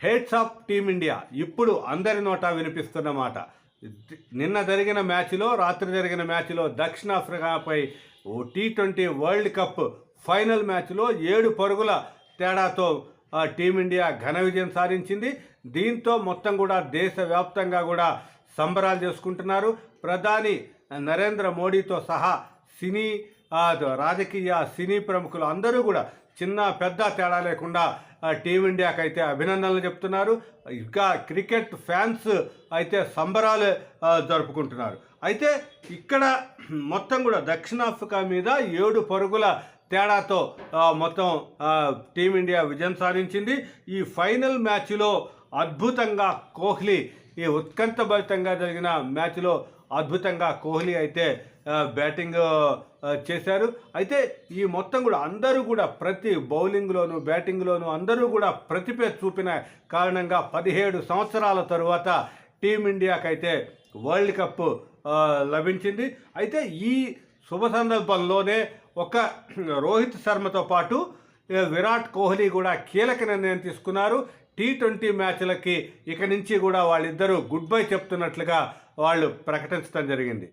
Heads of team India ఇప్పుడు అందరి నోట వినిపిస్తున్న మాట. నిన్న జరిగిన మ్యాచ్లో రాత్రి జరిగిన మ్యాచ్లో దక్షిణాఫ్రికాపై ఓ T twenty world cup final మ్యాచ్లో ఏడు పరుగుల తేడాతో ఆ, టీమిండియా ఘన విజయం సాధించింది. దీంతో మొత్తం కూడా దేశవ్యాప్తంగా కూడా సంబరాలు చేసుకుంటున్నారు. ప్రధాని నరేంద్ర మోడీతో సహా సినీ రాజకీయ సినీ ప్రముఖులు అందరూ కూడా చిన్న పెద్ద తేడా లేకుండా ఆ, టీమిండియాకి అయితే అభినందనలు చెప్తున్నారు. ఇంకా క్రికెట్ ఫ్యాన్స్ అయితే సంబరాలు జరుపుకుంటున్నారు. అయితే ఇక్కడ మొత్తం కూడా దక్షిణాఫ్రికా మీద ఏడు పరుగుల తేడాతో మొత్తం టీమిండియా విజయం సాధించింది. ఈ ఫైనల్ మ్యాచ్లో అద్భుతంగా కోహ్లీ ఈ ఉత్కంఠభరితంగా జరిగిన మ్యాచ్లో అద్భుతంగా కోహ్లీ అయితే బ్యాటింగ్ చేశారు. అయితే ఈ మొత్తం కూడా అందరూ కూడా ప్రతి బౌలింగ్లోను బ్యాటింగ్లోను అందరూ కూడా ప్రతిభ చూపిన కారణంగా పదిహేడు సంవత్సరాల తరువాత టీమిండియాకైతే వరల్డ్ కప్ లభించింది. అయితే ఈ శుభ సందర్భంలోనే ఒక రోహిత్ శర్మతో పాటు విరాట్ కోహ్లీ కూడా కీలక నిర్ణయం తీసుకున్నారు. టీ ట్వంటీ మ్యాచ్లకి ఇక నుంచి కూడా వాళ్ళిద్దరూ గుడ్ బై చెప్తున్నట్లుగా వాళ్ళు ప్రకటించడం జరిగింది.